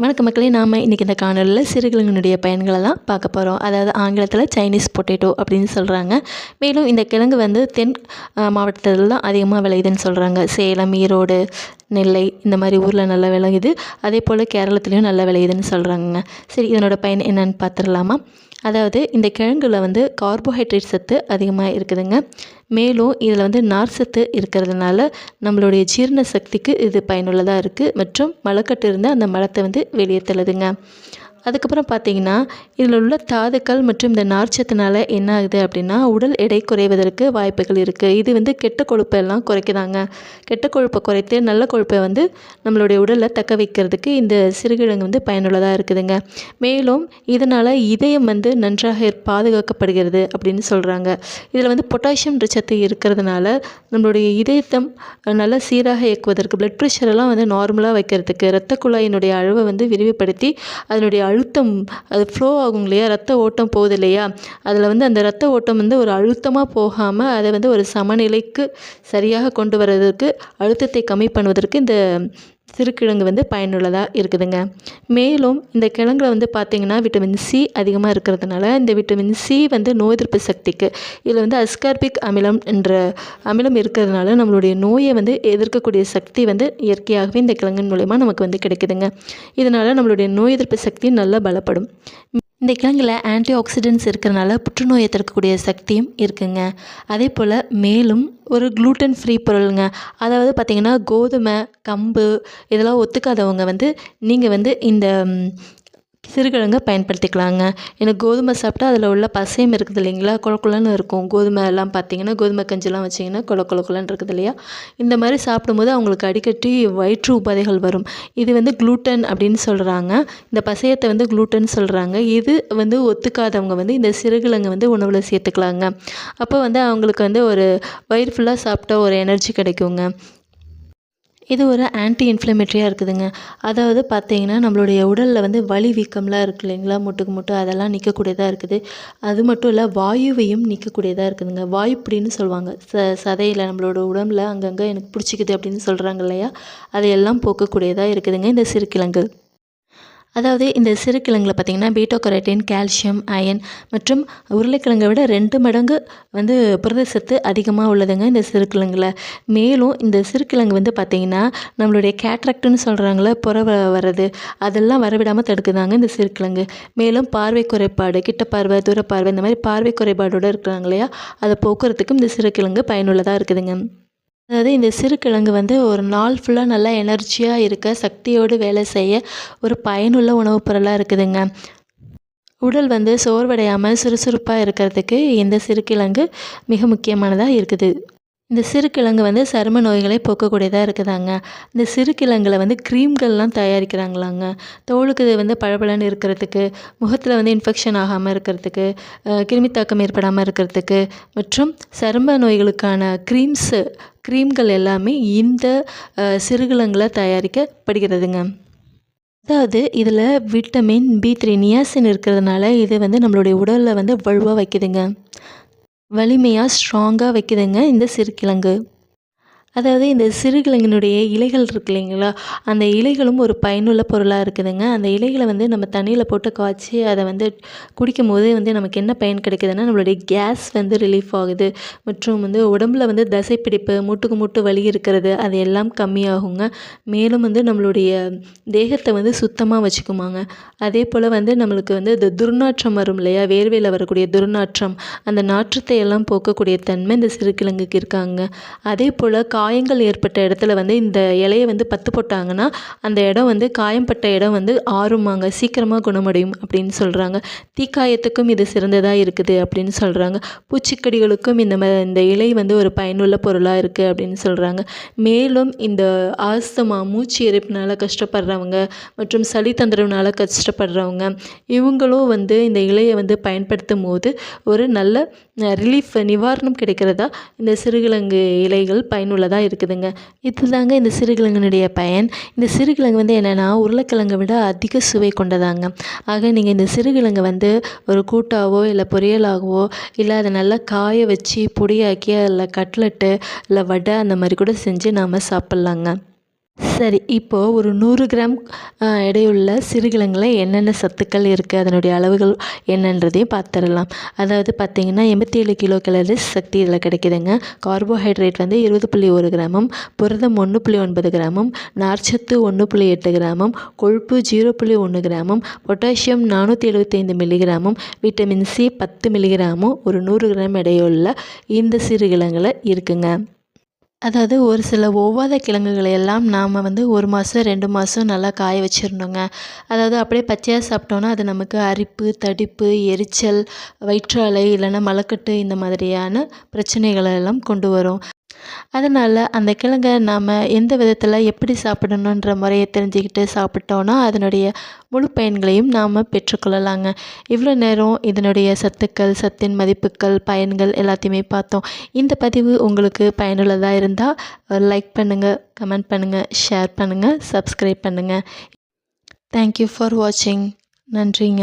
வணக்க மக்களே நாம் இன்றைக்கி இந்த காணொலியில் சிறுகிழங்கினுடைய பயன்களை தான் பார்க்க போகிறோம் அதாவது ஆங்கிலத்தில் சைனீஸ் பொட்டேட்டோ அப்படின்னு சொல்கிறாங்க மேலும் இந்த கிழங்கு வந்து தென் மாவட்டத்தில் தான் அதிகமாக விளையுதுன்னு சொல்கிறாங்க சேலம் ஈரோடு நெல்லை இந்த மாதிரி ஊரில் நல்லா விளையுது அதே போல் கேரளத்துலேயும் நல்லா விளையுதுன்னு சொல்கிறாங்க சரி இதனோட பயன் என்னென்னு பார்த்துடலாமா அதாவது இந்த கிழங்குல வந்து கார்போஹைட்ரேட் சத்து அதிகமாக இருக்குதுங்க. மேலும் இதில் வந்து நார் சத்து இருக்கிறதுனால நம்மளுடைய ஜீரண சக்திக்கு இது பயனுள்ளதாக இருக்குது மற்றும் மலக்கட்டு இருந்தால் அந்த மலத்தை வந்து வெளியே தள்ளுதுங்க அதுக்கப்புறம் பார்த்தீங்கன்னா இதில் உள்ள தாதுக்கள் மற்றும் இந்த நார்ச்சத்தினால என்ன ஆகுது அப்படின்னா உடல் எடை குறைவதற்கு வாய்ப்புகள் இருக்குது இது வந்து கெட்ட கொழுப்பெல்லாம் குறைக்குதாங்க. கெட்ட கொழுப்பை குறைத்து நல்ல கொழுப்பை வந்து நம்மளுடைய உடலில் தக்க வைக்கிறதுக்கு இந்த சிறுகிழங்கு வந்து பயனுள்ளதாக இருக்குதுங்க. மேலும் இதனால் இதயம் வந்து நன்றாக பாதுகாக்கப்படுகிறது அப்படின்னு சொல்கிறாங்க இதில் வந்து பொட்டாசியம் சத்து இருக்கிறதுனால நம்மளுடைய இதயத்தம் நல்லா சீராக இயக்குவதற்கு பிளட் ப்ரெஷரெல்லாம் வந்து நார்மலாக வைக்கிறதுக்கு இரத்த குழாயினுடைய அளவை வந்து விரிவுபடுத்தி அதனுடைய அழுத்தம் அது ஃப்ளோ ஆகும் இல்லையா? ரத்த ஓட்டம் போகுது இல்லையா? அதில் வந்து அந்த ரத்த ஓட்டம் வந்து ஒரு அழுத்தமாக போகாமல் அதை வந்து ஒரு சமநிலைக்கு சரியாக கொண்டு வர்றதுக்கு அழுத்தத்தை கம்மி பண்ணுவதற்கு இந்த சிறுகிழங்கு வந்து பயனுள்ளதாக இருக்குதுங்க. மேலும் இந்த கிழங்குல வந்து பார்த்திங்கன்னா விட்டமின் சி அதிகமாக இருக்கிறதுனால இந்த விட்டமின் சி வந்து நோய் எதிர்ப்பு சக்திக்கு இதில் வந்து அஸ்கார்பிக் அமிலம் என்ற அமிலம் இருக்கிறதுனால நம்மளுடைய நோயை வந்து எதிர்க்கக்கூடிய சக்தி வந்து இயற்கையாகவே இந்த கிழங்கின் மூலயமா நமக்கு வந்து கிடைக்குதுங்க. இதனால் நம்மளுடைய நோய் எதிர்ப்பு சக்தி நல்லா பலப்படும். இந்த கிழங்கில் ஆன்டி ஆக்சிடென்ட்ஸ் இருக்கிறனால புற்றுநோயை தடுக்கக்கூடிய சக்தியும் இருக்குங்க. அதே போல் மேலும் ஒரு க்ளூட்டன் ஃப்ரீ பொருளுங்க. அதாவது பார்த்திங்கன்னா கோதுமை கம்பு இதெல்லாம் ஒத்துக்காதவங்க வந்து நீங்கள் வந்து இந்த சிறுகிழங்கை பயன்படுத்திக்கலாங்க. ஏன்னா கோதுமை சாப்பிட்டா அதில் உள்ள பசையும் இருக்குது இல்லைங்களா? கொல கொலன்னு இருக்கும். கோதுமை எல்லாம் பார்த்தீங்கன்னா கோதுமை கஞ்சிலாம் வச்சிங்கன்னா கொல கொல இருக்குது இல்லையா? இந்த மாதிரி சாப்பிடும்போது அவங்களுக்கு அடிக்கடி வயிற்று உபாதைகள் வரும். இது வந்து குளூட்டன் அப்படின்னு சொல்கிறாங்க இந்த பசையத்தை வந்து குளூட்டன் சொல்கிறாங்க இது வந்து ஒத்துக்காதவங்க வந்து இந்த சிறுகிழங்கை வந்து உணவில் சேர்த்துக்கலாங்க. அப்போ வந்து அவங்களுக்கு வந்து ஒரு வயிறு ஃபுல்லாக சாப்பிட்டா ஒரு எனர்ஜி கிடைக்குங்க. இது ஒரு ஆன்டி இன்ஃப்ளமேட்ரியாக இருக்குதுங்க. அதாவது பார்த்தீங்கன்னா நம்மளுடைய உடலில் வந்து வலி வீக்கம்லாம் இருக்குது இல்லைங்களா? முட்டுக்கு முட்டு அதெல்லாம் நிற்கக்கூடியதாக இருக்குது. அது மட்டும் இல்லை வாயுவையும் நிற்கக்கூடியதாக இருக்குதுங்க. வாயு இப்படின்னு சொல்லுவாங்க. ச சதையில் நம்மளோட உடம்பில் அங்கங்கே எனக்கு பிடிச்சிக்குது அப்படின்னு சொல்கிறாங்க இல்லையா? அதையெல்லாம் போக்கக்கூடியதாக இருக்குதுங்க. இந்த சிறுகிழங்கு. அதாவது இந்த சிறுகிழங்குல பார்த்திங்கன்னா பீட்டோ கரோட்டின் கால்சியம் அயன் மற்றும் உருளைக்கிழங்கை விட ரெண்டு மடங்கு வந்து புரதச்சத்து அதிகமாக உள்ளதுங்க இந்த சிறுகிழங்குல மேலும் இந்த சிறுகிழங்கு வந்து பார்த்திங்கன்னா நம்மளுடைய கேட்ராக்டுன்னு சொல்கிறாங்களே புற வர்றது அதெல்லாம் வரவிடாமல் தடுக்குதாங்க இந்த சிறுகிழங்கு மேலும் பார்வை குறைபாடு கிட்ட பார்வை தூர பார்வை இந்த மாதிரி பார்வை குறைபாடோடு இருக்கிறாங்க இல்லையா? அதை போக்குறதுக்கும் இந்த சிறுகிழங்கு பயனுள்ளதாக இருக்குதுங்க. அதாவது இந்த சிறுகிழங்கு வந்து ஒரு நாள் ஃபுல்லாக நல்லா எனர்ஜியாக இருக்க சக்தியோடு வேலை செய்ய ஒரு பயனுள்ள உணவுப் பொருளாக இருக்குதுங்க. உடல் வந்து சோர்வடையாமல் சுறுசுறுப்பாக இருக்கிறதுக்கு இந்த சிறுகிழங்கு மிக முக்கியமானதாக இருக்குது. இந்த சிறுகிழங்கு வந்து சரும நோய்களை போக்கக்கூடியதாக இருக்குதாங்க. இந்த சிறுகிழங்குல வந்து க்ரீம்கள்லாம் தயாரிக்கிறாங்களாங்க. தோலுக்கு வந்து பளபளன்னு இருக்கிறதுக்கு முகத்தில் வந்து இன்ஃபெக்ஷன் ஆகாமல் இருக்கிறதுக்கு கிருமித்தாக்கம் ஏற்படாமல் இருக்கிறதுக்கு மற்றும் சரும நோய்களுக்கான க்ரீம்ஸு க்ரீம்கள் எல்லாமே இந்த சிறுகிழங்குல தயாரிக்கப்படுகிறதுங்க. அதாவது இதில் விட்டமின் பி த்ரீ நியாசின் இருக்கிறதுனால இது வந்து நம்மளுடைய உடலில் வந்து வலுவாக வைக்குதுங்க. வலிமையாக ஸ்ட்ராங்காக வைக்குதுங்க இந்த சிறுகிழங்கு. அதாவது இந்த சிறுகிழங்கினுடைய இலைகள் இருக்கு இல்லைங்களா? அந்த இலைகளும் ஒரு பயனுள்ள பொருளாக இருக்குதுங்க. அந்த இலைகளை வந்து நம்ம தண்ணியில் போட்டு காய்ச்சி அதை வந்து குடிக்கும் போது வந்து நமக்கு என்ன பயன் கிடைக்குதுன்னா நம்மளுடைய கேஸ் வந்து ரிலீஃப் ஆகுது. மற்றும் வந்து உடம்புல வந்து தசைப்பிடிப்பு மூட்டுக்கு மூட்டு வலி இருக்கிறது அது எல்லாம் கம்மியாகுங்க. மேலும் வந்து நம்மளுடைய தேகத்தை வந்து சுத்தமாக வச்சுக்குமாங்க. அதே போல் வந்து நம்மளுக்கு வந்து இந்த துர்நாற்றம் வரும் இல்லையா? வேர்வையில் வரக்கூடிய துர்நாற்றம் அந்த நாற்றத்தை எல்லாம் போக்கக்கூடிய தன்மை இந்த சிறுகிழங்குக்கு இருக்காங்க. அதே போல் காயங்கள் ஏற்பட்ட இடத்துல வந்து இந்த இலையை வந்து பத்து போட்டாங்கன்னா அந்த இடம் வந்து காயம்பட்ட இடம் வந்து ஆறுமாங்க. சீக்கிரமாக குணமடையும் அப்படின்னு சொல்கிறாங்க தீக்காயத்துக்கும் இது சிறந்ததாக இருக்குது அப்படின்னு சொல்கிறாங்க பூச்சிக்கடிகளுக்கும் இந்த மாதிரி இந்த இலை வந்து ஒரு பயனுள்ள பொருளாக இருக்குது அப்படின்னு சொல்கிறாங்க மேலும் இந்த ஆஸ்தமா மூச்சு எரிப்பினால் கஷ்டப்படுறவங்க மற்றும் சளி தொந்தரவுனால் கஷ்டப்படுறவங்க இவங்களும் வந்து இந்த இலையை வந்து பயன்படுத்தும் போது ஒரு நல்ல ரிலீஃப் நிவாரணம் கிடைக்கிறதா? இந்த சிறுகிழங்கு இலைகள் பயனுள்ளதாக இருக்குதுங்க. இதுதாங்க இந்த சிறுகிழங்கினுடைய பயன். இந்த சிறுகிழங்கு வந்து என்னென்னா உருளைக்கிழங்கை விட அதிக சுவை கொண்டதாங்க. ஆக நீங்கள் இந்த சிறுகிழங்கை வந்து ஒரு கூட்டாவோ இல்லை பொரியலாகவோ இல்லை அதை நல்லா காய வச்சு பொடியாக்கி அதில் கட்லெட்டு இல்லை வடை அந்த மாதிரி கூட செஞ்சு நாம் சாப்பிட்லாங்க. சரி இப்போது ஒரு நூறு கிராம் எடையுள்ள சிறுகிழங்குல என்னென்ன சத்துக்கள் இருக்குது அதனுடைய அளவுகள் என்னன்றதையும் பார்த்துடலாம் அதாவது பார்த்தீங்கன்னா எண்பத்தி ஏழு கிலோ கலரிஸ் சக்தி இதில் கிடைக்குதுங்க. கார்போஹைட்ரேட் வந்து இருபது புள்ளி ஒரு கிராமம் புரதம் ஒன்று புள்ளி ஒன்பது கிராமம் நார்ச்சத்து ஒன்று புள்ளி எட்டு கிராமம் கொழுப்பு ஜீரோ புள்ளி ஒன்று கிராமம் பொட்டாசியம் நானூற்றி எழுபத்தைந்து மில்லிகிராமும் விட்டமின் சி பத்து மில்லிகிராமும் ஒரு நூறு கிராம் எடையுள்ள இந்த சிறுகிழங்குல இருக்குங்க. அதாவது ஒரு சில ஒவ்வாத கிழங்குகளை எல்லாம் நாம் வந்து ஒரு மாதம் ரெண்டு மாதம் நல்லா காய வச்சிடணுங்க. அதாவது அப்படியே பச்சையாக சாப்பிட்டோன்னா அது நமக்கு அரிப்பு தடிப்பு எரிச்சல் வயிற்றாலை இல்லைன்னா மலக்கட்டு இந்த மாதிரியான பிரச்சனைகளை எல்லாம் கொண்டு வரும். அதனால் அந்த கிழங்கை நாம் எந்த விதத்தில் எப்படி சாப்பிடணுன்ற முறையை தெரிஞ்சுக்கிட்டு சாப்பிட்டோன்னா அதனுடைய முழு பயன்களையும் நாம் பெற்றுக்கொள்ளலாங்க. இவ்வளோ நேரம் இதனுடைய சத்துக்கள் சத்தின் மதிப்புகள் பயன்கள் எல்லாத்தையுமே பார்த்தோம். இந்த பதிவு உங்களுக்கு பயனுள்ளதாக இருந்தால் லைக் பண்ணுங்கள் கமெண்ட் பண்ணுங்கள் ஷேர் பண்ணுங்கள் சப்ஸ்கிரைப் பண்ணுங்கள் தேங்க்யூ ஃபார் வாட்சிங் நன்றிங்க.